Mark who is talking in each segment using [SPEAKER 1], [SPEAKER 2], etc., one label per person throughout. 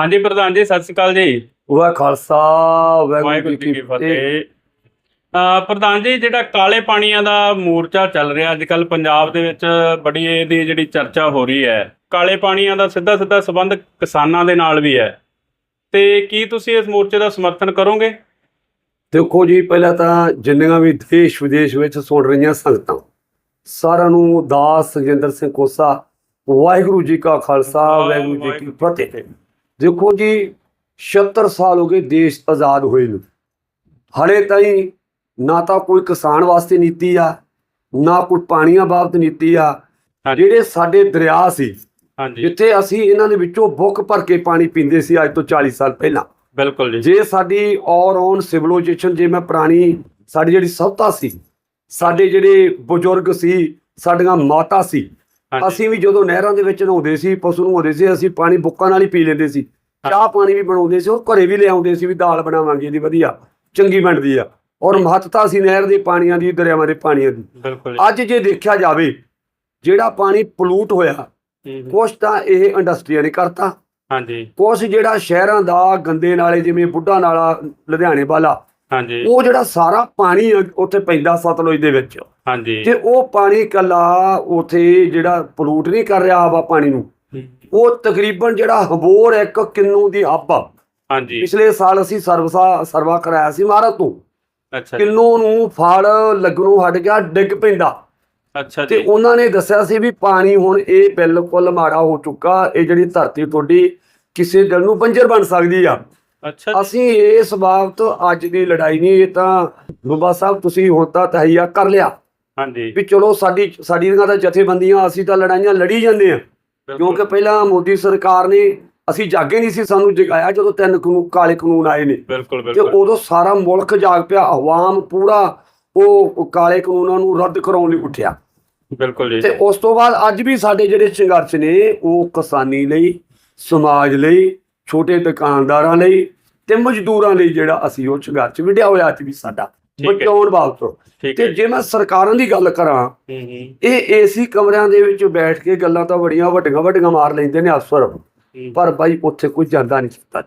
[SPEAKER 1] ਹਾਂਜੀ ਪ੍ਰਧਾਨ ਜੀ ਸਤਿ ਸ਼੍ਰੀ ਅਕਾਲ ਜੀ।
[SPEAKER 2] ਵਾਹ ਖਾਲਸਾ ਵਾਹਿਗੁਰੂ ਜੀ ਕੀ ਫਤਿਹ।
[SPEAKER 1] ਪ੍ਰਧਾਨ ਜੀ ਜਿਹੜਾ ਕਾਲੇ ਪਾਣੀਆਂ ਦਾ ਮੋਰਚਾ ਚੱਲ ਰਿਹਾ ਅੱਜ ਕੱਲ ਪੰਜਾਬ ਦੇ ਵਿੱਚ ਬੜੀ ਇਹਦੀ ਜਿਹੜੀ ਚਰਚਾ ਹੋ ਰਹੀ ਹੈ। ਕਾਲੇ ਪਾਣੀਆਂ ਦਾ ਸਿੱਧਾ ਸਿੱਧਾ ਸੰਬੰਧ ਕਿਸਾਨਾਂ ਦੇ ਨਾਲ ਵੀ ਹੈ। ਤੇ ਕੀ ਤੁਸੀਂ ਇਸ ਮੋਰਚੇ ਦਾ ਸਮਰਥਨ ਕਰੋਗੇ?
[SPEAKER 2] ਦੇਖੋ ਜੀ ਪਹਿਲਾਂ ਤਾਂ ਜਿੰਨੀਆਂ ਵੀ ਦੇਸ਼ ਵਿਦੇਸ਼ ਵਿੱਚ ਸੁਣ ਰਹੀਆਂ ਸੰਗਤਾਂ ਸਾਰਿਆਂ ਨੂੰ ਦਾਸ ਸੁਖਜਿੰਦਰ ਸਿੰਘ ਕੋਸਾ ਵਾਹਿਗੁਰੂ ਜੀ ਕਾ ਖਾਲਸਾ ਵਾਹਿਗੁਰੂ ਜੀ ਕੀ ਫਤਿਹ। ਦੇਖੋ ਜੀ 76 ਸਾਲ ਹੋ ਗਏ ਦੇਸ਼ ਆਜ਼ਾਦ ਹੋਏ ਨੂੰ। ਹਲੇ ਤਾਈਂ ਨਾ ਤਾਂ ਕੋਈ ਕਿਸਾਨ ਵਾਸਤੇ ਨੀਤੀ ਆ ਨਾ ਕੋਈ ਪਾਣੀਆਂ ਬਾਬਤ ਨੀਤੀ ਆ। ਜਿਹੜੇ ਸਾਡੇ ਦਰਿਆ ਸੀ
[SPEAKER 1] ਹਾਂਜੀ।
[SPEAKER 2] ਜਿੱਥੇ ਅਸੀਂ ਇਹਨਾਂ ਦੇ ਵਿੱਚੋਂ ਬੁੱਕ ਭਰ ਕੇ ਪਾਣੀ ਪੀਂਦੇ ਸੀ ਅੱਜ ਤੋਂ 40 ਸਾਲ ਪਹਿਲਾਂ।
[SPEAKER 1] ਬਿਲਕੁਲ ਜੀ।
[SPEAKER 2] ਜੇ ਸਾਡੀ ਔਰ ਔਨ ਸਿਵਲਾਈਜੇਸ਼ਨ ਜੇ ਮੈਂ ਪੁਰਾਣੀ ਸਾਡੀ ਜਿਹੜੀ ਸਭਤਾ ਸੀ ਸਾਡੇ ਜਿਹੜੇ ਬਜ਼ੁਰਗ ਸੀ ਸਾਡੀਆਂ ਮਾਤਾ ਸੀ ਅਸੀਂ ਵੀ ਜਦੋਂ ਨਹਿਰਾਂ ਦੇ ਵਿੱਚ ਨਹਾਉਂਦੇ ਸੀ ਪਸ਼ੂ ਨਹਾਉਂਦੇ ਸੀ ਅਸੀਂ ਪਾਣੀ ਬੁੱਕਾਂ ਨਾਲ ਹੀ ਪੀ ਲੈਂਦੇ ਸੀ। ਚਾਹ ਪਾਣੀ ਵੀ ਬਣਾਉਂਦੇ ਸੀ ਉਹ ਘਰੇ ਵੀ ਲਿਆਉਂਦੇ ਸੀ ਵੀ ਦਾਲ ਬਣਾਵਾਂਗੇ ਇਹਦੀ ਵਧੀਆ ਚੰਗੀ ਬਣਦੀ ਆ। ਔਰ ਮਹੱਤਤਾ ਸੀ ਨਹਿਰ ਦੇ ਪਾਣੀਆਂ ਦੀ ਦਰਿਆਵਾਂ ਦੇ ਪਾਣੀਆਂ ਦੀ। ਅੱਜ ਜੇ ਦੇਖਿਆ ਜਾਵੇ ਜਿਹੜਾ ਪਾਣੀ ਪੋਲੂਟ ਹੋਇਆ ਕੁਛ ਤਾਂ ਇਹ ਇੰਡਸਟਰੀਆਂ ਨੇ ਕਰਤਾ।
[SPEAKER 1] ਹਾਂਜੀ।
[SPEAKER 2] ਕੁਛ ਜਿਹੜਾ ਸ਼ਹਿਰਾਂ ਦਾ ਗੰਦੇ ਨਾਲੇ ਜਿਵੇਂ ਬੁੱਢਾ ਨਾਲਾ ਲੁਧਿਆਣੇ ਵਾਲਾ
[SPEAKER 1] ਹਾਂਜੀ।
[SPEAKER 2] ਉਹ ਜਿਹੜਾ ਸਾਰਾ ਪਾਣੀ ਉੱਥੇ ਪੈਂਦਾ ਸਤਲੁਜ ਦੇ ਵਿੱਚ।
[SPEAKER 1] ਹਾਂਜੀ।
[SPEAKER 2] ਤੇ ਉਹ ਪਾਣੀ ਕੱਲਾ ਉਥੇ ਜਿਹੜਾ ਪੋਲੂਟ ਨਹੀਂ ਕਰ ਰਿਹਾ ਹਵਾ ਪਾਣੀ ਨੂੰ ਉਹ ਤਕਰੀਬਨ ਜਿਹੜਾ ਹਬੋਰ ਇੱਕ ਕਿੰਨੂ ਦੀ ਹੱਬ
[SPEAKER 1] ਹਾਂਜੀ।
[SPEAKER 2] ਪਿਛਲੇ ਸਾਲ ਅਸੀਂ ਸਰਵਸਾ ਸਰਵਾ ਕਰਾਇਆ ਸੀ ਮਾਰਤ ਤੋਂ।
[SPEAKER 1] ਅੱਛਾ।
[SPEAKER 2] ਕਿੰਨੂ ਨੂੰ ਫਲ ਲੱਗਣੋਂ ਹਟ ਗਿਆ ਡਿੱਗ ਪੈਂਦਾ।
[SPEAKER 1] ਅੱਛਾ
[SPEAKER 2] ਤੇ ਉਹਨਾਂ ਨੇ ਦੱਸਿਆ ਸੀ ਵੀ ਪਾਣੀ ਹੁਣ ਇਹ ਬਿਲਕੁਲ ਮਾੜਾ ਹੋ ਚੁੱਕਾ ਇਹ ਜਿਹੜੀ ਧਰਤੀ ਤੁਹਾਡੀ ਕਿਸੇ ਦਿਨ ਨੂੰ ਬੰਜਰ ਬਣ ਸਕਦੀ ਆ।
[SPEAKER 1] ਅੱਛਾ
[SPEAKER 2] ਅਸੀਂ ਇਸ ਬਾਬਤ ਅੱਜ ਦੀ ਲੜਾਈ ਨਹੀਂ ਇਹ ਤਾਂ ਬਾਬਾ ਸਾਹਿਬ ਤੁਸੀਂ ਹੁਣ ਤਾਂ ਤਹਈਆ ਕਰ ਲਿਆ।
[SPEAKER 1] ਹਾਂਜੀ।
[SPEAKER 2] ਵੀ ਚਲੋ ਸਾਡੀ ਸਾਡੀ ਦੀਆਂ ਤਾਂ ਜਥੇਬੰਦੀਆਂ ਅਸੀਂ ਤਾਂ ਲੜਾਈਆਂ ਲੜੀ ਜਾਂਦੇ ਆ ਕਿਉਂਕਿ ਪਹਿਲਾਂ ਮੋਦੀ ਸਰਕਾਰ ਨੇ ਅਸੀਂ ਜਾਗੇ ਨਹੀਂ ਸੀ ਸਾਨੂੰ ਜਗਾਇਆ ਜਦੋਂ ਤਿੰਨ ਕਾਨੂੰਨ ਕਾਲੇ ਕਾਨੂੰਨ ਆਏ ਨੇ।
[SPEAKER 1] ਬਿਲਕੁਲ
[SPEAKER 2] ਤੇ
[SPEAKER 1] ਬਿਲਕੁਲ।
[SPEAKER 2] ਉਦੋਂ ਸਾਰਾ ਮੁਲਕ ਜਾਗ ਪਿਆ ਆਵਾਮ ਪੂਰਾ ਉਹ ਕਾਲੇ ਕਾਨੂੰਨਾਂ ਨੂੰ ਰੱਦ ਕਰਾਉਣ ਲਈ ਉੱਠਿਆ।
[SPEAKER 1] ਬਿਲਕੁਲ ਜੀ।
[SPEAKER 2] ਤੇ ਉਸ ਤੋਂ ਬਾਅਦ ਅੱਜ ਵੀ ਸਾਡੇ ਜਿਹੜੇ ਸੰਘਰਸ਼ ਨੇ ਉਹ ਕਿਸਾਨੀ ਲਈ ਸਮਾਜ ਲਈ ਛੋਟੇ ਦੁਕਾਨਦਾਰਾਂ ਲਈ ਤੇ ਮਜ਼ਦੂਰਾਂ ਲਈ ਜਿਹੜਾ ਅਸੀਂ ਉਹ ਸੰਘਰਸ਼ ਵਿੜਿਆ ਹੋਇਆ ਅੱਜ ਵੀ ਸਾਡਾ। ਬਚਾਉਣ
[SPEAKER 1] ਹੈ
[SPEAKER 2] ਤੇ ਜੇ। ਮੈਂ ਸਰਕਾਰਾਂ ਦੀ ਗੱਲ ਕਰਾਂ ਇਹ ਏਸੀ ਕਮਰਿਆਂ ਦੇ ਵਿੱਚ ਬੈਠ ਕੇ ਗੱਲਾਂ ਤਾਂ ਬੜੀਆਂ ਵੱਡੀਆਂ ਵੱਡੀਆਂ ਮਾਰ ਲੈਂਦੇ ਨੇ ਅਫਸਰ। ਪਰ ਬਾਈ ਉੱਥੇ ਕੋਈ ਜਾਂਦਾ ਨਹੀਂ ਕੀਤਾ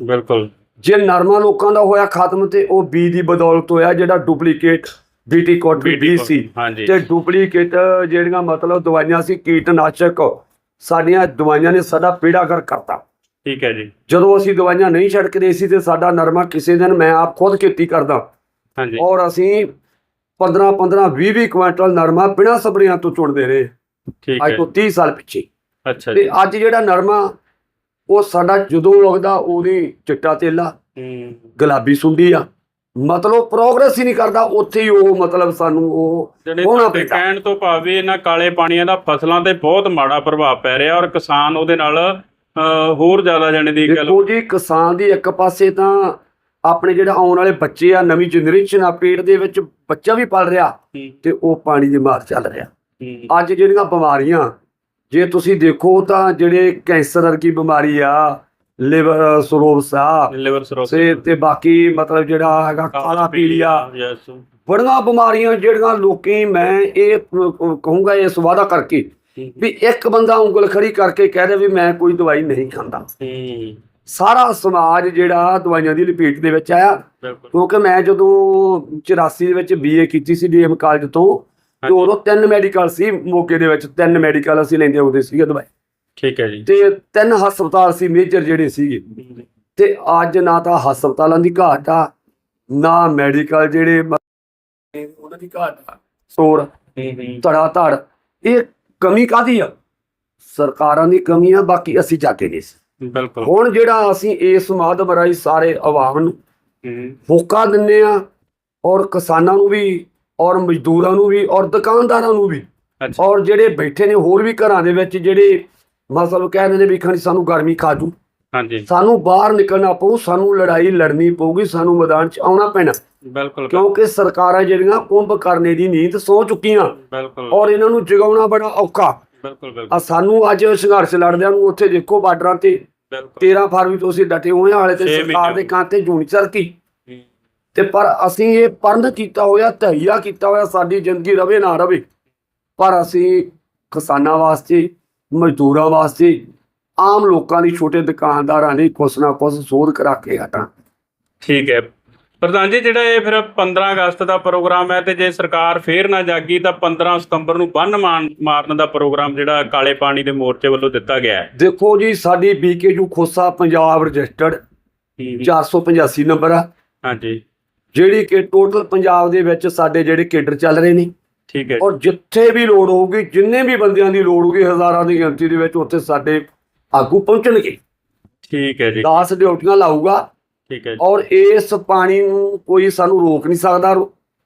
[SPEAKER 1] ਬਿਲਕੁਲ।
[SPEAKER 2] ਜੇ ਨਰਮਾ ਲੋਕਾਂ ਦਾ ਹੋਇਆ ਖਤਮ ਤੇ ਉਹ ਬੀ ਦੀ ਬਦੌਲਤ ਹੋਇਆ ਜਿਹੜਾ ਡੁਪਲੀਕੇਟ ਬੀਟੀ ਕੋਟਰੀ ਬੀ ਸੀ। ਤੇ ਡੁਪਲੀਕੇਟ ਜਿਹੜੀਆਂ ਮਤਲਬ ਦਵਾਈਆਂ ਸੀ ਕੀਟਨਾਸ਼ਕ ਸਾਡੀਆਂ ਦਵਾਈਆਂ ਨੇ ਸਾਡਾ ਪੀੜਾਗਰ ਕਰਤਾ।
[SPEAKER 1] ਠੀਕ ਹੈ ਜੀ।
[SPEAKER 2] ਜਦੋਂ ਅਸੀਂ ਦਵਾਈਆਂ ਨਹੀਂ ਛੜਕਦੇ ਸੀ ਤੇ ਸਾਡਾ ਨਰਮਾ ਕਿਸੇ ਦਿਨ ਮੈਂ ਆਪ ਖੁਦ ਖੇਤੀ ਕਰਦਾ। ਔਰ ਅਸੀਂ 15 15 20 20 ਕੁਇੰਟਲ ਨਰਮਾ ਬਿਨਾਂ ਸਪਰੇਆਂ ਤੋਂ ਚੁਣਦੇ ਰਹੇ।
[SPEAKER 1] ਠੀਕ
[SPEAKER 2] ਅੱਜ
[SPEAKER 1] ਹੈ।
[SPEAKER 2] ਤੋਂ 30 ਸਾਲ ਪਿੱਛੇ।
[SPEAKER 1] ਅੱਛਾ ਜੀ।
[SPEAKER 2] ਤੇ ਅੱਜ ਜਿਹੜਾ ਨਰਮਾ ਉਹ ਸਾਡਾ ਜਦੋਂ ਲੱਗਦਾ ਉਹਦੀ ਚਿੱਟਾ ਤੇਲਾ
[SPEAKER 1] ਹੂੰ।
[SPEAKER 2] ਗੁਲਾਬੀ ਸੁੰਡੀ ਆ। ਮਤਲਬ ਪ੍ਰੋਗਰੈਸ ਹੀ ਨਹੀਂ ਕਰਦਾ ਉੱਥੇ ਹੀ ਉਹ ਮਤਲਬ ਸਾਨੂੰ ਉਹ ਹੋਣਾ ਪੈਂਦਾ।
[SPEAKER 1] ਕਹਿਣ ਤੋਂ ਭਾਵੇਂ ਇਹਨਾਂ ਕਾਲੇ ਪਾਣੀਆਂ ਦਾ ਫਸਲਾਂ ਤੇ ਬਹੁਤ ਮਾੜਾ ਪ੍ਰਭਾਵ ਪੈ ਰਿਹਾ ਔਰ ਕਿਸਾਨ ਉਹਦੇ ਨਾਲ ਹੋਰ ਜ਼ਿਆਦਾ ਜਾਣੇ ਦੀ ਗੱਲ
[SPEAKER 2] ਦੇਖੋ ਜੀ ਕਿਸਾਨ ਦੀ ਇੱਕ ਪਾਸੇ ਤਾਂ ਆਪਣੇ ਜਿਹੜਾ ਆਉਣ ਵਾਲੇ ਬੱਚੇ ਆ ਨਵੀਂ ਜਨਰੇਸ਼ਨ ਆ ਪੇਟ ਦੇ ਵਿੱਚ ਬੱਚਾ ਵੀ ਪਲ ਰਿਹਾ ਤੇ ਉਹ ਪਾਣੀ ਦੀ ਮਾਰ ਚੱਲ ਰਿਹਾ। ਅੱਜ ਜਿਹੜੀਆਂ ਬਿਮਾਰੀਆਂ ਜੇ ਤੁਸੀਂ ਦੇਖੋ ਤਾਂ ਜਿਹੜੇ ਕੈਂਸਰ ਵਰਗੀ ਬਿਮਾਰੀ ਆ ਲਿਵਰ ਸਰੋਸ ਆ
[SPEAKER 1] ਲਿਵਰ ਸਰੋਸ
[SPEAKER 2] ਤੇ ਬਾਕੀ ਮਤਲਬ ਜਿਹੜਾ ਹੈਗਾ ਕਾਲਾ ਪੀਲੀਆ ਬੜੀਆਂ ਬਿਮਾਰੀਆਂ ਜਿਹੜੀਆਂ ਲੋਕੀ ਮੈਂ ਇਹ ਕਹੂੰਗਾ ਇਸ ਵਾਅਦਾ ਕਰਕੇ ਵੀ ਇੱਕ ਬੰਦਾ ਉਂਗਲ ਖੜੀ ਕਰਕੇ ਕਹਿ ਦੇ ਵੀ ਮੈਂ ਕੋਈ ਦਵਾਈ ਨਹੀਂ ਖਾਂਦਾ। ਸਾਰਾ ਸਮਾਜ ਜਿਹੜਾ ਦਵਾਈਆਂ ਦੀ ਲਪੇਟ ਦੇ ਵਿੱਚ ਆਇਆ। ਕਿਉਂਕਿ ਮੈਂ ਜਦੋਂ 84 ਦੇ ਵਿੱਚ ਬੀਏ ਕੀਤੀ ਸੀ ਡੀਐਮ ਕਾਲਜ ਤੋਂ ਤੇ। ਉਦੋਂ ਤਿੰਨ ਮੈਡੀਕਲ ਸੀ ਮੋਗੇ ਦੇ ਵਿੱਚ ਤਿੰਨ ਮੈਡੀਕਲ ਅਸੀਂ ਲੈਂਦੇ ਹੁੰਦੇ ਸੀਗੇ ਦਵਾਈ
[SPEAKER 1] ਠੀਕ ਹੈ ਜੀ।
[SPEAKER 2] ਤੇ ਤਿੰਨ ਹਸਪਤਾਲ ਸੀ ਮੇਜਰ ਜਿਹੜੇ ਸੀਗੇ। ਤੇ ਅੱਜ ਨਾ ਤਾਂ ਹਸਪਤਾਲਾਂ ਦੀ ਘਾਟ ਆ ਨਾ ਮੈਡੀਕਲ ਜਿਹੜੇ ਉਹਨਾਂ ਦੀ ਘਾਟ ਆ।
[SPEAKER 1] ਹੂੰ
[SPEAKER 2] ਧੜਾ ਧੜ ਇਹ ਕਮੀ ਕਾਦੀ ਆ? ਸਰਕਾਰਾਂ ਦੀ ਕਮੀ ਆ ਬਾਕੀ ਅਸੀਂ ਜਾਗੇ ਨਹੀਂ ਸੀ।
[SPEAKER 1] ਬਿਲਕੁਲ।
[SPEAKER 2] ਹੁਣ ਜਿਹੜਾ ਅਸੀਂ ਇਸ ਮਾਧਮ ਰਾਹੀਂ ਸਾਰੇ ਆਵਾਮ ਨੂੰ ਹੋਕਾ ਦਿੰਨੇ ਆ ਔਰ ਕਿਸਾਨਾਂ ਨੂੰ ਵੀ ਔਰ ਮਜ਼ਦੂਰਾਂ ਨੂੰ ਵੀ ਔਰ ਦੁਕਾਨਦਾਰਾਂ ਨੂੰ ਵੀ ਔਰ ਜਿਹੜੇ ਬੈਠੇ ਨੇ ਹੋਰ ਵੀ ਘਰਾਂ ਦੇ ਵਿੱਚ ਜਿਹੜੇ ਮਤਲਬ ਕਹਿੰਦੇ ਨੇ ਵੀ ਖਣੀ ਸਾਨੂੰ ਗਰਮੀ ਖਾ ਜੂ।
[SPEAKER 1] ਹਾਂਜੀ।
[SPEAKER 2] ਸਾਨੂੰ ਬਾਹਰ ਨਿਕਲਣਾ ਪਊ ਸਾਨੂੰ ਲੜਾਈ ਲੜਨੀ ਪਊਗੀ ਸਾਨੂੰ ਮੈਦਾਨ 'ਚ ਆਉਣਾ ਪੈਣਾ।
[SPEAKER 1] ਬਿਲਕੁਲ।
[SPEAKER 2] ਕਿਉਂਕਿ ਸਰਕਾਰਾਂ ਜਿਹੜੀਆਂ ਕੁੰਭ ਕਰਨੇ ਦੀ ਨੀਂਦ ਸੌ ਚੁੱਕੀਆਂ।
[SPEAKER 1] ਬਿਲਕੁਲ।
[SPEAKER 2] ਔਰ ਇਹਨਾਂ ਨੂੰ ਜਗਾਉਣਾ ਬੜਾ ਔਖਾ।
[SPEAKER 1] ਬਿਲਕੁਲ
[SPEAKER 2] ਆ
[SPEAKER 1] ਬਿਲਕੁਲ
[SPEAKER 2] ਸਾਨੂੰ ਅੱਜ ਸੰਘਰਸ਼ ਲੜਦਿਆਂ ਨੂੰ ਉੱਥੇ ਦੇਖੋ ਬਾਰਡਰਾਂ ਤੇ 13 ਫਰਵਰੀ ਤੋਂ ਅਸੀਂ ਡਟੇ ਹੋਏ ਹਾਂ ਹਾਲੇ ਤੇ
[SPEAKER 1] ਛੇ
[SPEAKER 2] ਸਰਕਾਰ ਦੇ
[SPEAKER 1] ਮਹੀਨੇ
[SPEAKER 2] ਕਾਂ ਤੇ ਜੂਨੀ ਚਰਕੀ
[SPEAKER 1] ਹੂੰ,
[SPEAKER 2] ਤੇ ਪਰ ਅਸੀਂ ਇਹ ਪਰਨ ਕੀਤਾ ਹੋਇਆ ਤਹੀਆ ਕੀਤਾ ਹੋਇਆ ਸਾਡੀ ਜ਼ਿੰਦਗੀ ਰਵੇ ਨਾ ਰਵੇ ਪਰ ਅਸੀਂ ਕਿਸਾਨਾਂ ਵਾਸਤੇ ਮਜ਼ਦੂਰਾਂ ਵਾਸਤੇ ਆਮ ਲੋਕਾਂ ਦੀ ਛੋਟੇ ਦੁਕਾਨਦਾਰਾਂ ਦੀ ਕੁਛ ਨਾ ਕੁਛ ਸੋਧ ਕਰਾ ਕੇ ਹਟਾਂ।
[SPEAKER 1] ਠੀਕ ਹੈ। ਪ੍ਰਧਾਨ ਜੀ ਜਿਹੜਾ ਇਹ ਫਿਰ 15 ਅਗਸਤ ਦਾ ਪ੍ਰੋਗਰਾਮ ਹੈ ਤੇ ਜੇ ਸਰਕਾਰ ਫੇਰ ਨਾ ਜਾਗੀ ਤਾਂ 15 ਸਤੰਬਰ ਨੂੰ ਬੰਨ ਮਾਰਨ ਮਾਰਨ ਦਾ ਪ੍ਰੋਗਰਾਮ ਜਿਹੜਾ ਕਾਲੇ ਪਾਣੀ ਦੇ ਮੋਰਚੇ ਵੱਲੋਂ ਦਿੱਤਾ ਗਿਆ ਹੈ।
[SPEAKER 2] ਦੇਖੋ ਜੀ ਸਾਡੀ BKU Khosa Punjab registered 485 number ਆ।
[SPEAKER 1] ਹਾਂਜੀ
[SPEAKER 2] ਜਿਹੜੀ ਕਿ ਟੋਟਲ ਪੰਜਾਬ ਦੇ ਵਿੱਚ ਸਾਡੇ ਜਿਹੜੇ ਕੇਡਰ ਚੱਲ ਰਹੇ ਨੇ
[SPEAKER 1] ਠੀਕ ਹੈ
[SPEAKER 2] ਔਰ ਜਿੱਥੇ ਵੀ ਲੋੜ ਹੋਊਗੀ ਜਿੰਨੇ ਵੀ ਬੰਦਿਆਂ ਦੀ ਲੋੜ ਹੋਊਗੀ ਹਜ਼ਾਰਾਂ ਦੀ ਗਿਣਤੀ ਦੇ ਵਿੱਚ ਉੱਥੇ ਸਾਡੇ ਆਗੂ ਪਹੁੰਚਣਗੇ।
[SPEAKER 1] ਠੀਕ ਹੈ ਜੀ।
[SPEAKER 2] 10 ਡਿਊਟੀਆਂ ਲਾਊਗਾ।
[SPEAKER 1] ਠੀਕ ਹੈ
[SPEAKER 2] ਔਰ ਇਸ ਪਾਣੀ ਨੂੰ ਕੋਈ ਸਾਨੂੰ ਰੋਕ ਨਹੀਂ ਸਕਦਾ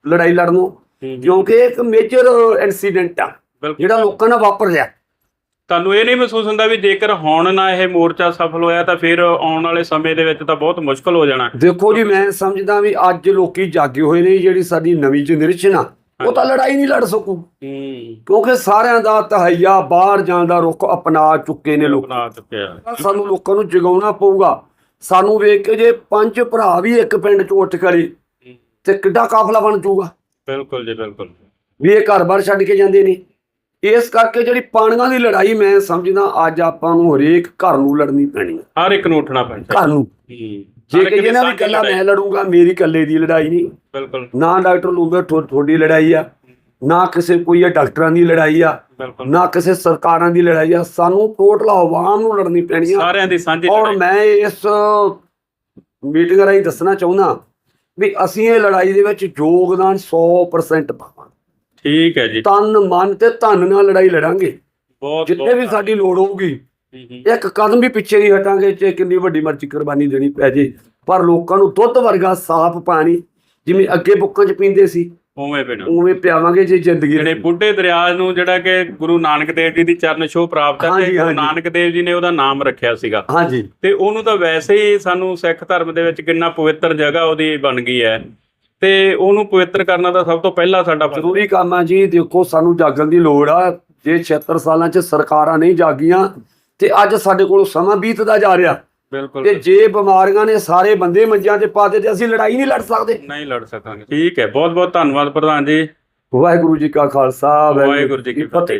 [SPEAKER 2] ਲੜਾਈ ਲੜਨੋਂ
[SPEAKER 1] ਹੂੰ,
[SPEAKER 2] ਕਿਉਂਕਿ ਇਹ ਇੱਕ ਮੇਜਰ ਇਨਸੀਡੈਂਟ ਆ ਜਿਹੜਾ ਲੋਕਾਂ ਨਾਲ ਵਾਪਰ ਰਿਹਾ
[SPEAKER 1] ਤੁਹਾਨੂੰ ਇਹ ਨਹੀਂ ਮਹਿਸੂਸ ਹੁੰਦਾ ਵੀ ਜੇਕਰ ਹੁਣ ਨਾ ਇਹ ਮੋਰਚਾ ਸਫਲ ਹੋਇਆ ਤਾਂ ਫਿਰ ਆਉਣ ਵਾਲੇ ਸਮੇਂ ਦੇ ਵਿੱਚ ਤਾਂ ਬਹੁਤ ਮੁਸ਼ਕਲ ਹੋ ਜਾਣਾ।
[SPEAKER 2] ਦੇਖੋ ਜੀ ਮੈਂ ਸਮਝਦਾ ਵੀ ਅੱਜ ਲੋਕੀ ਜਾਗੇ ਹੋਏ ਨੇ ਜਿਹੜੀ ਸਾਡੀ ਨਵੀਂ ਜਨਰੇਸ਼ਨ ਆ ਉਹ ਤਾਂ ਲੜਾਈ ਨਹੀਂ ਲੜ ਸਕੂ। ਕਿਉਂਕਿ ਸਾਰਿਆਂ ਦਾ ਤਹਈਆ ਬਾਹਰ ਜਾਣ ਦਾ ਰੁਖ ਅਪਣਾ ਚੁੱਕੇ ਨੇ ਲੋਕ। ਸਾਨੂੰ ਲੋਕਾਂ ਨੂੰ ਜਗਾਉਣਾ ਪਊਗਾ। ਸਾਨੂੰ ਵੇਖ ਕੇ ਜੇ ਪੰਜ ਭਰਾ ਵੀ ਇੱਕ ਪਿੰਡ ਚ ਉੱਠ ਖੜੇ ਤੇ ਕਿੱਡਾ ਕਾਫਲਾ ਬਣ ਜਾਊਗਾ।
[SPEAKER 1] ਬਿਲਕੁਲ ਜੀ ਬਿਲਕੁਲ।
[SPEAKER 2] ਵੀ ਇਹ ਘਰ-ਬਾਰ ਛੱਡ ਕੇ ਜਾਂਦੇ ਨੇ। ਇਸ ਕਰਕੇ ਜਿਹੜੀ ਪਾਣੀਆਂ ਦੀ ਲੜਾਈ ਮੈਂ ਸਮਝਦਾ ਅੱਜ ਆਪਾਂ ਨੂੰ ਹਰੇਕ ਘਰ ਨੂੰ ਲੜਨੀ ਪੈਣੀ ਹੈ
[SPEAKER 1] ਹਰ ਇੱਕ ਨੂੰ ਉੱਠਣਾ ਪੈਂਦਾ।
[SPEAKER 2] ਘਰ ਨੂੰ। ਜੇ ਕਿ ਇਹਨਾਂ ਵੀ ਗੱਲਾਂ ਮੈਂ ਲੜੂੰਗਾ ਮੇਰੀ ਇਕੱਲੇ ਦੀ ਲੜਾਈ ਨਹੀਂ।
[SPEAKER 1] ਬਿਲਕੁਲ।
[SPEAKER 2] ਨਾ ਡਾਕਟਰ ਲੂੰਬੇ ਤੁਹਾਡੀ ਲੜਾਈ ਆ। ਨਾ ਕਿਸੇ ਕੋਈ ਇਹ ਡਾਕਟਰਾਂ ਦੀ ਲੜਾਈ ਆ ਨਾ ਕਿਸੇ ਸਰਕਾਰਾਂ ਦੀ ਲੜਾਈ ਆ ਸਾਨੂੰ ਟੋਟਲ ਆਵਾਮ ਨੂੰ ਲੜਨੀ ਪੈਣੀ ਆ।
[SPEAKER 1] ਸਾਰਿਆਂ ਦੀ ਸਾਂਝੀ
[SPEAKER 2] ਔਰ। ਮੈਂ ਇਸ ਮੀਟਿੰਗ ਰਾਹੀਂ ਦੱਸਣਾ ਚਾਹੁੰਦਾ ਵੀ ਅਸੀਂ ਇਹ ਲੜਾਈ ਦੇ ਵਿੱਚ ਯੋਗਦਾਨ 100% ਪਾਵਾਂਗੇ।
[SPEAKER 1] ਠੀਕ ਹੈ ਜੀ।
[SPEAKER 2] ਤਨ ਮਨ ਤੇ ਧਨ ਨਾਲ ਲੜਾਈ ਲੜਾਂਗੇ।
[SPEAKER 1] ਬਹੁਤ
[SPEAKER 2] ਜਿੱਥੇ ਵੀ ਸਾਡੀ ਲੋੜ ਹੋਊਗੀ। ਇੱਕ ਕਦਮ ਵੀ ਪਿੱਛੇ ਨਹੀਂ ਹਟਾਂਗੇ ਚਾਹੇ ਕਿੰਨੀ ਵੱਡੀ ਮਰਜ਼ੀ ਕੁਰਬਾਨੀ ਦੇਣੀ ਪੈ ਜੇ। ਪਰ ਲੋਕਾਂ ਨੂੰ ਦੁੱਧ ਵਰਗਾ ਸਾਫ਼ ਪਾਣੀ ਜਿਵੇਂ ਅੱਗੇ ਬੁੱਕਾਂ 'ਚ ਪੀਂਦੇ ਸੀ
[SPEAKER 1] ਉਵੇਂ ਬਿਨਾ
[SPEAKER 2] ਉਵੇਂ ਪਿਆਵਾਂਗੇ ਜੇ ਜ਼ਿੰਦਗੀ
[SPEAKER 1] ਜਿਹੜੇ ਬੁੱਢੇ ਦਰਿਆ ਨੂੰ ਜਿਹੜਾ ਕਿ ਗੁਰੂ ਨਾਨਕ ਦੇਵ ਜੀ ਦੀ ਚਰਨ ਛੋਹ ਪ੍ਰਾਪਤ ਹੈ ਤੇ ਗੁਰੂ। ਨਾਨਕ ਦੇਵ ਜੀ ਨੇ ਉਹਦਾ ਨਾਮ ਰੱਖਿਆ ਸੀਗਾ।
[SPEAKER 2] ਹਾਂਜੀ।
[SPEAKER 1] ਤੇ ਉਹਨੂੰ ਤਾਂ ਵੈਸੇ ਹੀ ਸਾਨੂੰ ਸਿੱਖ ਧਰਮ ਦੇ ਵਿੱਚ ਕਿੰਨਾ ਪਵਿੱਤਰ ਜਗ੍ਹਾ ਉਹਦੀ ਬਣ ਗਈ ਹੈ। ਤੇ ਉਹਨੂੰ ਪਵਿੱਤਰ ਕਰਨਾ ਤਾਂ ਸਭ ਤੋਂ ਪਹਿਲਾਂ ਸਾਡਾ
[SPEAKER 2] ਜ਼ਰੂਰੀ ਕੰਮ ਆ ਜੀ ਦੇਖੋ ਸਾਨੂੰ ਜਾਗਣ ਦੀ ਲੋੜ ਆ। ਜੇ 76 ਸਾਲਾਂ 'ਚ ਸਰਕਾਰਾਂ ਨਹੀਂ ਜਾਗੀਆਂ ਤੇ ਅੱਜ ਸਾਡੇ ਕੋਲ ਸਮਾਂ ਬੀਤਦਾ ਜਾ ਰਿਹਾ।
[SPEAKER 1] ਬਿਲਕੁਲ।
[SPEAKER 2] ਤੇ ਜੇ ਬਿਮਾਰੀਆਂ ਨੇ ਸਾਰੇ ਬੰਦੇ ਮੰਜਿਆਂ 'ਤੇ ਪਾ ਦਿੱਤੇ ਤੇ ਅਸੀਂ ਲੜਾਈ ਨਹੀਂ ਲੜ ਸਕਦੇ।
[SPEAKER 1] ਨਹੀਂ ਲੜ ਸਕਾਂਗੇ। ਠੀਕ ਹੈ ਬਹੁਤ ਬਹੁਤ ਧੰਨਵਾਦ ਪ੍ਰਧਾਨ ਜੀ।
[SPEAKER 2] ਵਾਹਿਗੁਰੂ ਜੀ ਕਾ ਖਾਲਸਾ
[SPEAKER 1] ਵਾਹਿਗੁਰੂ ਜੀ ਕੀ ਫਤਿਹ।